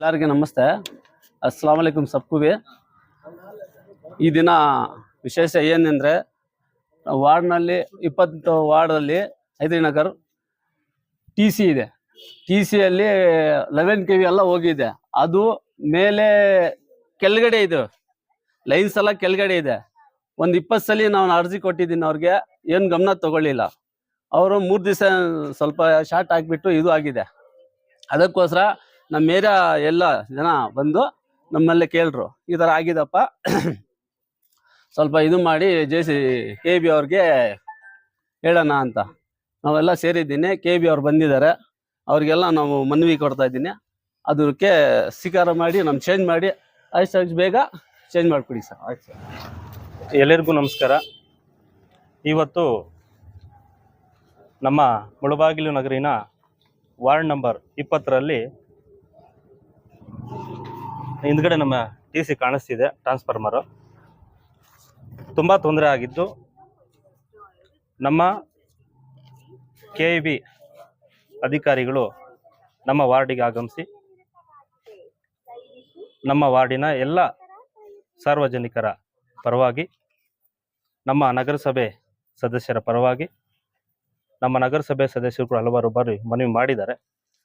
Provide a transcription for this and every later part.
ಎಲ್ಲರಿಗೆ ನಮಸ್ತೆ. ಅಸ್ಲಾಂ ವಲೈಕುಮ್ ಸಬ್ಕುವೆ ಈ ದಿನ ವಿಶೇಷ ಏನೆಂದರೆ, ವಾರ್ಡ್ನಲ್ಲಿ ಇಪ್ಪತ್ತು ವಾರ್ಡಲ್ಲಿ ಹೈದರಿನಗರ್ ಟಿ ಸಿ ಇದೆ. ಟಿ ಸಿಯಲ್ಲಿ ಲೆವೆನ್ ಕೆ ವಿ ಎಲ್ಲ ಹೋಗಿದೆ. ಅದು ಮೇಲೆ ಕೆಳಗಡೆ ಇದೆ. ಲೈನ್ಸ್ ಎಲ್ಲ ಕೆಳಗಡೆ ಇದೆ. ಒಂದು ಇಪ್ಪತ್ತು ಸಲ ನಾನು ಅರ್ಜಿ ಕೊಟ್ಟಿದ್ದೀನಿ ಅವ್ರಿಗೆ, ಏನು ಗಮನ ತಗೊಳ್ಳಿಲ್ಲ. ಅವರು ಮೂರು ದಿವಸ ಸ್ವಲ್ಪ ಶಾರ್ಟ್ ಹಾಕಿಬಿಟ್ಟು ಇದು ಆಗಿದೆ. ಅದಕ್ಕೋಸ್ಕರ ನಮ್ಮ ಏರಿಯಾ ಎಲ್ಲ ಜನ ಬಂದು ನಮ್ಮಲ್ಲೇ ಕೇಳ್ರು, ಈ ಥರ ಆಗಿದಪ್ಪ. ಸ್ವಲ್ಪ ಇದು ಮಾಡಿ ಜೆ ಸಿ ಕೆ ಬಿ ಅವ್ರಿಗೆ ಹೇಳೋಣ ಅಂತ. ನಾವೆಲ್ಲ ಸೇರಿದ್ದೀನಿ ಕೆ ಬಿ ಅವ್ರು ಬಂದಿದ್ದಾರೆ. ಅವ್ರಿಗೆಲ್ಲ ನಾವು ಮನವಿ ಕೊಡ್ತಾ ಇದ್ದೀನಿ. ಅದಕ್ಕೆ ಸ್ವೀಕಾರ ಮಾಡಿ ನಮ್ಮ ಚೇಂಜ್ ಮಾಡಿ ಅಷ್ಟು ಬೇಗ ಚೇಂಜ್ ಮಾಡಿಕೊಡಿ ಸರ್. ಆಯ್ತು ಸರ್. ಎಲ್ಲರಿಗೂ ನಮಸ್ಕಾರ. ಇವತ್ತು ನಮ್ಮ ಮುಳಬಾಗಿಲು ನಗರಿನ ವಾರ್ಡ್ ನಂಬರ್ ಇಪ್ಪತ್ತರಲ್ಲಿ ಹಿಂದ್ಗಡೆ ನಮ್ಮ ಟಿ ಸಿ ಕಾಣಿಸ್ತಿದೆ ಟ್ರಾನ್ಸ್ಫಾರ್ಮರು ತುಂಬ ತೊಂದರೆ ಆಗಿದ್ದು ನಮ್ಮ ಕೆ ಬಿ ಅಧಿಕಾರಿಗಳು ನಮ್ಮ ವಾರ್ಡಿಗೆ ಆಗಮಿಸಿ ನಮ್ಮ ವಾರ್ಡಿನ ಎಲ್ಲ ಸಾರ್ವಜನಿಕರ ಪರವಾಗಿ, ನಮ್ಮ ನಗರಸಭೆ ಸದಸ್ಯರ ಪರವಾಗಿ, ನಮ್ಮ ನಗರಸಭೆ ಸದಸ್ಯರು ಕೂಡ ಹಲವಾರು ಬಾರಿ ಮನವಿ ಮಾಡಿದ್ದಾರೆ.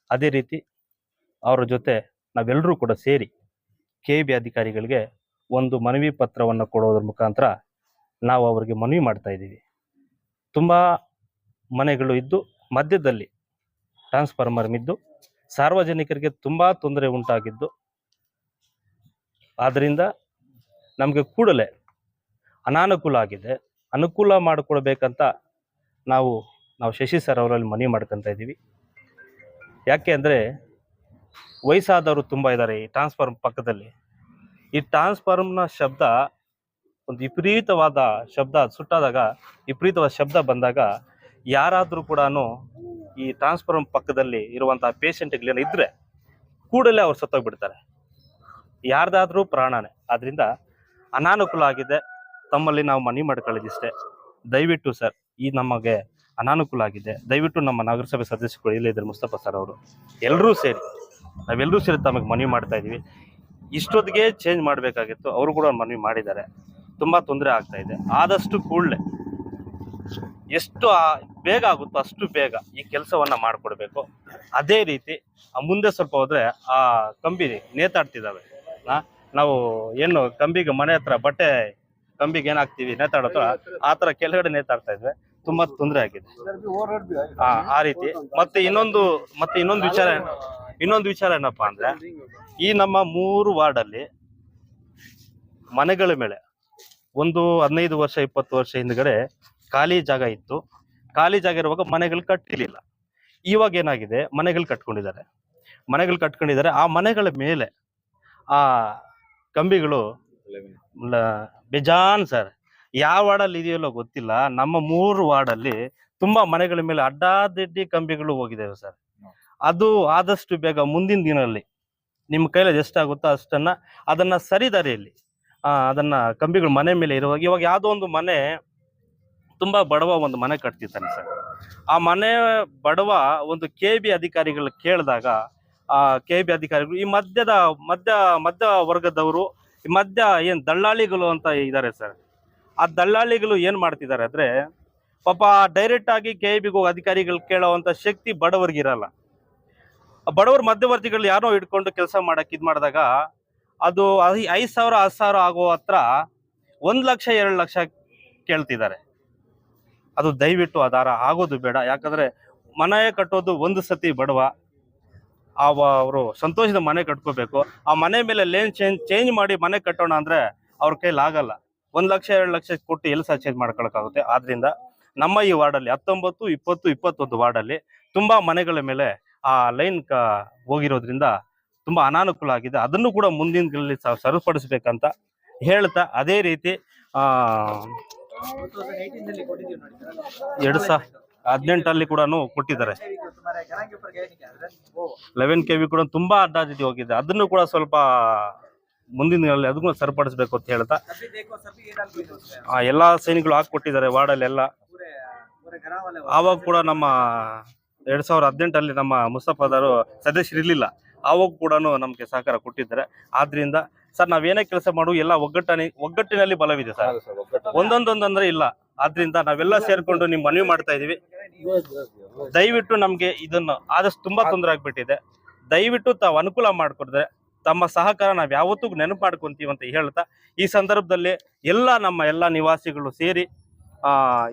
ಅದೇ ರೀತಿ ಅವರ ಜೊತೆ ನಾವೆಲ್ಲರೂ ಕೂಡ ಸೇರಿ ಕೆ ಬಿ ಅಧಿಕಾರಿಗಳಿಗೆ ಒಂದು ಮನವಿ ಪತ್ರವನ್ನು ಕೊಡೋದ್ರ ಮುಖಾಂತರ ನಾವು ಅವರಿಗೆ ಮನವಿ ಮಾಡ್ತಾ ಇದ್ದೀವಿ. ತುಂಬ ಮನೆಗಳು ಇದ್ದು ಮಧ್ಯದಲ್ಲಿ ಟ್ರಾನ್ಸ್ಫಾರ್ಮರ್ ಇದ್ದು ಸಾರ್ವಜನಿಕರಿಗೆ ತುಂಬ ತೊಂದರೆ ಉಂಟಾಗಿದ್ದು ಆದ್ದರಿಂದ ನಮಗೆ ಕೂಡಲೇ ಅನಾನುಕೂಲ ಆಗಿದೆ. ಅನುಕೂಲ ಮಾಡಿಕೊಡ್ಬೇಕಂತ ನಾವು ನಾವು ಶಶಿ ಸರ್ ಅವರಲ್ಲಿ ಮನವಿ ಮಾಡ್ಕೊತಾ ಇದ್ದೀವಿ. ಯಾಕೆ ಅಂದರೆ ವಯಸ್ಸಾದವರು ತುಂಬ ಇದ್ದಾರೆ ಈ ಟ್ರಾನ್ಸ್ಫಾರ್ಮ್ ಪಕ್ಕದಲ್ಲಿ. ಈ ಟ್ರಾನ್ಸ್ಫಾರ್ಮ್ನ ಶಬ್ದ ಒಂದು ವಿಪರೀತವಾದ ಶಬ್ದ ಸುಟ್ಟಾದಾಗ, ವಿಪರೀತವಾದ ಶಬ್ದ ಬಂದಾಗ ಯಾರಾದರೂ ಕೂಡ ಈ ಟ್ರಾನ್ಸ್ಫಾರ್ಮ್ ಪಕ್ಕದಲ್ಲಿ ಇರುವಂತಹ ಪೇಷಂಟ್ಗಳೇನು ಇದ್ದರೆ ಕೂಡಲೇ ಅವ್ರು ಸತ್ತೋಗ್ಬಿಡ್ತಾರೆ. ಯಾರ್ದಾದ್ರೂ ಪ್ರಾಣನೇ. ಆದ್ರಿಂದ ಅನಾನುಕೂಲ ಆಗಿದೆ. ತಮ್ಮಲ್ಲಿ ನಾವು ಮನವಿ ಮಾಡ್ಕೊಳ್ಳೋದಿಷ್ಟೇ ದಯವಿಟ್ಟು ಸರ್, ಈ ನಮಗೆ ಅನಾನುಕೂಲ ಆಗಿದೆ. ದಯವಿಟ್ಟು ನಮ್ಮ ನಗರಸಭೆ ಸದಸ್ಯರು ಇಲ್ಲೇ ಇದ್ದಾರೆ ಮುಸ್ತಫಾ ಸರ್ ಅವರು ಎಲ್ಲರೂ ಸೇರಿ ನಾವೆಲ್ಲರೂ ಸೇರಿ ತಮಗೆ ಮನವಿ ಮಾಡ್ತಾ ಇದ್ದೀವಿ. ಇಷ್ಟೊತ್ತಿಗೆ ಚೇಂಜ್ ಮಾಡಬೇಕಾಗಿತ್ತು. ಅವರು ಕೂಡ ಮನವಿ ಮಾಡಿದ್ದಾರೆ. ತುಂಬ ತೊಂದರೆ ಆಗ್ತಾ ಇದೆ. ಆದಷ್ಟು ಕೂಡಲೇ ಎಷ್ಟು ಬೇಗ ಆಗುತ್ತೋ ಅಷ್ಟು ಬೇಗ ಈ ಕೆಲಸವನ್ನು ಮಾಡಿಕೊಡ್ಬೇಕು. ಅದೇ ರೀತಿ ಆ ಮುಂದೆ ಸ್ವಲ್ಪ ಹೋದರೆ ಆ ಕಂಬಿ ನೇತಾಡ್ತಿದ್ದಾವೆ. ನಾವು ಏನು ಕಂಬಿಗೆ ಮನೆ ಹತ್ರ ಬಟ್ಟೆ ಕಂಬಿಗೆ ಏನಾಗ್ತೀವಿ ನೇತಾಡೋ ಆ ಥರ ಕೆಳಗಡೆ ನೇತಾಡ್ತಾ ಇದ್ವಿ. ತುಂಬಾ ತೊಂದರೆ ಆಗಿದೆ. ಆ ರೀತಿ. ಮತ್ತೆ ಇನ್ನೊಂದು ಮತ್ತೆ ಇನ್ನೊಂದು ವಿಚಾರ ಇನ್ನೊಂದು ವಿಚಾರ ಏನಪ್ಪ ಅಂದ್ರೆ, ಈ ನಮ್ಮ ಮೂರು ವಾರ್ಡ್ ಅಲ್ಲಿ ಮನೆಗಳ ಮೇಲೆ ಒಂದು ಹದಿನೈದು ವರ್ಷ, ಇಪ್ಪತ್ತು ವರ್ಷ ಹಿಂದ್ಗಡೆ ಖಾಲಿ ಜಾಗ ಇತ್ತು. ಖಾಲಿ ಜಾಗ ಇರುವಾಗ ಮನೆಗಳು ಕಟ್ಟಿರಲಿಲ್ಲ. ಇವಾಗ ಏನಾಗಿದೆ? ಮನೆಗಳು ಕಟ್ಕೊಂಡಿದ್ದಾರೆ. ಮನೆಗಳು ಕಟ್ಕೊಂಡಿದ್ದಾರೆ. ಆ ಮನೆಗಳ ಮೇಲೆ ಆ ಕಂಬಿಗಳು ಬೇಜಾನ್ ಸರ್. ಯಾವ ವಾರ್ಡಲ್ಲಿ ಇದೆಯಲ್ಲೋ ಗೊತ್ತಿಲ್ಲ. ನಮ್ಮ ಮೂರು ವಾರ್ಡಲ್ಲಿ ತುಂಬಾ ಮನೆಗಳ ಮೇಲೆ ಅಡ್ಡಾದಿಡ್ಡಿ ಕಂಬಿಗಳು ಹೋಗಿದ್ದೇವೆ ಸರ್. ಅದು ಆದಷ್ಟು ಬೇಗ ಮುಂದಿನ ದಿನದಲ್ಲಿ ನಿಮ್ಮ ಕೈಲಿ ಎಷ್ಟಾಗುತ್ತೋ ಅಷ್ಟನ್ನ ಅದನ್ನ ಸರಿದಾರಿಯಲ್ಲಿ ಅದನ್ನ ಕಂಬಿಗಳು ಮನೆ ಮೇಲೆ ಇರುವಾಗ ಇವಾಗ ಯಾವುದೋ ಒಂದು ಮನೆ ತುಂಬಾ ಬಡವ ಒಂದು ಮನೆ ಕಟ್ತಿರ್ತಾನೆ ಸರ್. ಆ ಮನೆ ಬಡವ ಒಂದು ಕೆ ಬಿ ಅಧಿಕಾರಿಗಳು ಕೇಳಿದಾಗ, ಆ ಕೆ ಬಿ ಅಧಿಕಾರಿಗಳು ಈ ಮಧ್ಯದ ಮಧ್ಯ ಮಧ್ಯ ವರ್ಗದವರು, ಈ ಮಧ್ಯ ಏನ್ ದಳ್ಳಾಳಿಗಳು ಅಂತ ಇದ್ದಾರೆ ಸರ್. ಆ ದಳ್ಳಾಳಿಗಳು ಏನ್ ಮಾಡ್ತಿದ್ದಾರೆ ಅಂದ್ರೆ ಪಾಪ ಡೈರೆಕ್ಟ್ ಆಗಿ ಕೆ ಬಿಗೂ ಅಧಿಕಾರಿಗಳು ಕೇಳೋವಂಥ ಶಕ್ತಿ ಬಡವರಿಗಿರಲ್ಲ. ಬಡವರ ಮಧ್ಯವರ್ತಿಗಳು ಯಾರೋ ಇಟ್ಕೊಂಡು ಕೆಲಸ ಮಾಡಕ್ಕೆ ಇದ್ ಮಾಡಿದಾಗ ಅದು ಐದು ಸಾವಿರ, ಹತ್ತು ಸಾವಿರ ಆಗೋ ಹತ್ರ ಒಂದ್ ಲಕ್ಷ, ಎರಡು ಲಕ್ಷ ಕೇಳ್ತಿದ್ದಾರೆ. ಅದು ದಯವಿಟ್ಟು ಆಧಾರ ಆಗೋದು ಬೇಡ. ಯಾಕಂದರೆ ಮನೆ ಕಟ್ಟೋದು ಒಂದು ಸತಿ ಬಡವ ಅವರು ಸಂತೋಷದ ಮನೆ ಕಟ್ಕೋಬೇಕು. ಆ ಮನೆ ಮೇಲೆ ಲೇನ್ ಚೇಂಜ್ ಚೇಂಜ್ ಮಾಡಿ ಮನೆ ಕಟ್ಟೋಣ ಅಂದ್ರೆ ಅವ್ರ ಕೈಲಿ ಆಗಲ್ಲ. ಒಂದ್ ಲಕ್ಷ, ಎರಡು ಲಕ್ಷ ಕೊಟ್ಟು ಎಲ್ಲಿ ಸಹ ಚೇಂಜ್ ಮಾಡ್ಕೊಳಕ್ಕಾಗುತ್ತೆ. ಆದ್ದರಿಂದ ನಮ್ಮ ಈ ವಾರ್ಡಲ್ಲಿ ಹತ್ತೊಂಬತ್ತು, ಇಪ್ಪತ್ತು, ಇಪ್ಪತ್ತೊಂದು ವಾರ್ಡಲ್ಲಿ ತುಂಬ ಮನೆಗಳ ಮೇಲೆ ಆ ಲೈನ್ ಕ ಹೋಗಿರೋದ್ರಿಂದ ತುಂಬಾ ಅನಾನುಕೂಲ ಆಗಿದೆ. ಅದನ್ನು ಕೂಡ ಮುಂದಿನ ಸರಿಪಡಿಸ್ಬೇಕಂತ ಹೇಳ್ತಾ ಅದೇ ರೀತಿ, ಆ, ಎರಡು ಸಾವಿರ ಹದಿನೆಂಟಲ್ಲಿ ಕೂಡ ಕೊಟ್ಟಿದ್ದಾರೆ. ಲೆವೆನ್ ಕೆ ವಿ ಕೂಡ ತುಂಬಾ ಅಡ್ಡಾದಿಡ್ಡಿ ಹೋಗಿದೆ. ಅದನ್ನು ಕೂಡ ಸ್ವಲ್ಪ ಮುಂದಿನ ಅದನ್ನು ಸರಿಪಡಿಸ್ಬೇಕು ಅಂತ ಹೇಳ್ತಾ ಎಲ್ಲಾ ಸೈನಿಕರು ಕೊಟ್ಟಿದ್ದಾರೆ ವಾರ್ಡಲ್ಲಿ ಎಲ್ಲ ಆವಾಗ ಕೂಡ ನಮ್ಮ ಎರಡ್ ಸಾವಿರದ ಹದಿನೆಂಟಲ್ಲಿ ನಮ್ಮ ಮುಸ್ತಫಾದರು ಸದಸ್ಯರು ಇರಲಿಲ್ಲ. ಆವಾಗ ಕೂಡ ನಮಗೆ ಸಹಕಾರ ಕೊಟ್ಟಿದ್ದಾರೆ. ಆದ್ರಿಂದ ಸರ್ ನಾವೇನೇ ಕೆಲಸ ಮಾಡು ಎಲ್ಲ ಒಗ್ಗಟ್ಟನೆ ಒಗ್ಗಟ್ಟಿನಲ್ಲಿ ಬಲವಿದೆ ಸರ್. ಒಂದೊಂದೊಂದಂದ್ರೆ ಇಲ್ಲ. ಆದ್ರಿಂದ ನಾವೆಲ್ಲ ಸೇರ್ಕೊಂಡು ನಿಮ್ ಮನವಿ ಮಾಡ್ತಾ ಇದೀವಿ ದಯವಿಟ್ಟು ನಮ್ಗೆ ಇದನ್ನು ಆದಷ್ಟು ತುಂಬಾ ತೊಂದರೆ ಆಗ್ಬಿಟ್ಟಿದೆ. ದಯವಿಟ್ಟು ತಾವು ಅನುಕೂಲ ಮಾಡಿಕೊಡಿದ್ರೆ ತಮ್ಮ ಸಹಕಾರ ನಾವ್ ಯಾವತ್ತೂ ನೆನಪು ಮಾಡ್ಕೊಂತೀವಿ ಅಂತ ಹೇಳ್ತಾ ಈ ಸಂದರ್ಭದಲ್ಲಿ ಎಲ್ಲ ನಮ್ಮ ಎಲ್ಲ ನಿವಾಸಿಗಳು ಸೇರಿ ಆ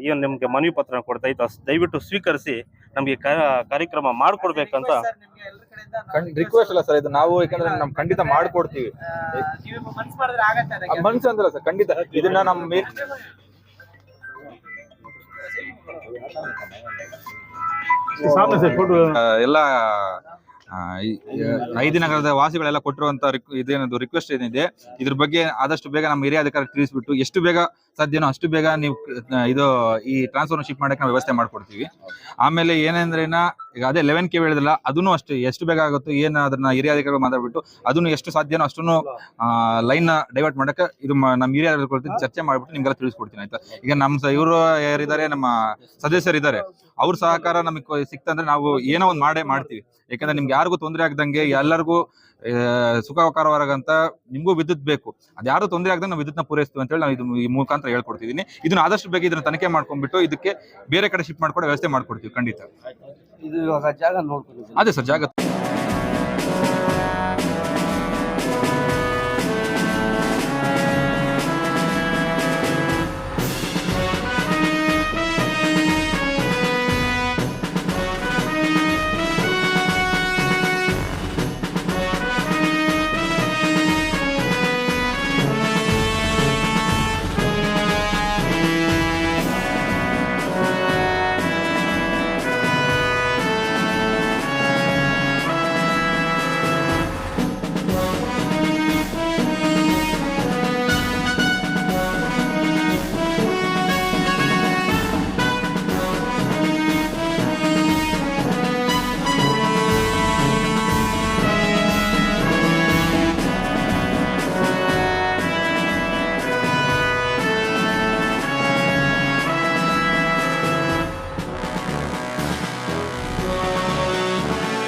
ಏನು ನಿಮ್ಗೆ ಮನವಿ ಪತ್ರ ಕೊಡ್ತಾ ಇತ್ತು ದಯವಿಟ್ಟು ಸ್ವೀಕರಿಸಿ ನಮ್ಗೆ ಕಾರ್ಯಕ್ರಮ ಮಾಡ್ಕೊಡ್ಬೇಕಂತ. ರಿಕ್ವೆಸ್ಟ್ ಅಲ್ಲ ಸರ್ ಇದು ನಾವು ಯಾಕಂದ್ರೆ ನಮ್ ಖಂಡಿತ ಮಾಡ್ಕೊಡ್ತೀವಿ. ಮನ್ಸ್ ಮಾಡಿದ್ರೆ ಆಗತ್ತೆ ಅದಕ್ಕೆ. ಮನ್ಸು ಅಂತಲ್ಲ ಸರ್ ಖಂಡಿತ. ಇದನ್ನ ನಮ್ಮ ಎಲ್ಲ. ಐದು ನಗರದ ವಾಸಿಗಳೆಲ್ಲ ಕೊಟ್ಟಿರುವಂತ ಇದೇನದು ರಿಕ್ವೆಸ್ಟ್ ಏನಿದೆ ಇದ್ರ ಬಗ್ಗೆ ಆದಷ್ಟು ಬೇಗ ನಮ್ಮ ಹಿರಿಯ ಅಧಿಕಾರಿ ತಿಳಿಸ್ಬಿಟ್ಟು ಎಷ್ಟು ಬೇಗ ಸಾಧ್ಯನೋ ಅಷ್ಟು ಬೇಗ ನೀವು ಇದು ಈ ಟ್ರಾನ್ಸ್ಫರ್ ಶಿಫ್ಟ್ ಮಾಡಕ್ಕೆ ನಾವು ವ್ಯವಸ್ಥೆ ಮಾಡ್ಕೊಡ್ತೀವಿ. ಆಮೇಲೆ ಏನಂದ್ರೆನ ಈಗ ಅದೇ ಲೆವೆನ್ ಕೆ ಹೇಳಿದ್ರಲ್ಲ ಅದನ್ನು ಅಷ್ಟು, ಎಷ್ಟು ಬೇಗ ಆಗುತ್ತೋ ಏನು ಅದನ್ನ ಹಿರಿಯ ಅಧಿಕಾರಿಗಳು ಮಾತಾಡ್ಬಿಟ್ಟು ಅದನ್ನು ಎಷ್ಟು ಸಾಧ್ಯನೋ ಅಷ್ಟನ್ನು ಲೈನ್ ಡೈವರ್ಟ್ ಮಾಡಕ್ಕೆ ಇದು ನಮ್ಮ ಹಿರಿಯ ಅಧಿಕಾರಿಗಳು ಚರ್ಚೆ ಮಾಡ್ಬಿಟ್ಟು ನಿಮ್ಗೆಲ್ಲ ತಿಳಿಸ್ಕೊಡ್ತೀನಿ, ಆಯ್ತಾ? ಈಗ ನಮ್ಮ ಇವರು ಯಾರಿದ್ದಾರೆ, ನಮ್ಮ ಸದಸ್ಯರಿದ್ದಾರೆ ಅವ್ರ ಸಹಕಾರ ನಮಗೆ ಸಿಕ್ತಂದ್ರೆ ನಾವು ಏನೋ ಒಂದು ಮಾಡೇ ಮಾಡ್ತೀವಿ. ಯಾಕಂದ್ರೆ ನಿಮ್ಗೆ ಯಾರಿಗೂ ತೊಂದರೆ ಆಗ್ದಂಗೆ ಎಲ್ಲರಿಗೂ ಸುಖಕರವಾಗಂತ ನಿಮ್ಗೂ ವಿದ್ಯುತ್ ಬೇಕು. ಅದ್ಯಾರು ತೊಂದರೆ ಆಗದಂಗೆ ನಾವು ವಿದ್ಯುತ್ನ ಪೂರೈಸ್ತೀವಿ ಅಂತ ಹೇಳಿ ನಾವು ಇದು, ಈ ಮುಖಾಂತರ ಹೇಳ್ಕೊಡ್ತಿದ್ದೀನಿ. ಇದನ್ನ ಆದಷ್ಟು ಬೇಗ ಇದನ್ನ ತನಿಖೆ ಮಾಡ್ಕೊಂಡ್ಬಿಟ್ಟು ಇದಕ್ಕೆ ಬೇರೆ ಕಡೆ ಶಿಫ್ಟ್ ಮಾಡ್ಕೊಂಡು ವ್ಯವಸ್ಥೆ ಮಾಡ್ಕೊಡ್ತೀವಿ ಖಂಡಿತ. ಇದು ಇವಾಗ ಜಾಗ ಅದೇ ಸರ್ ಜಾಗ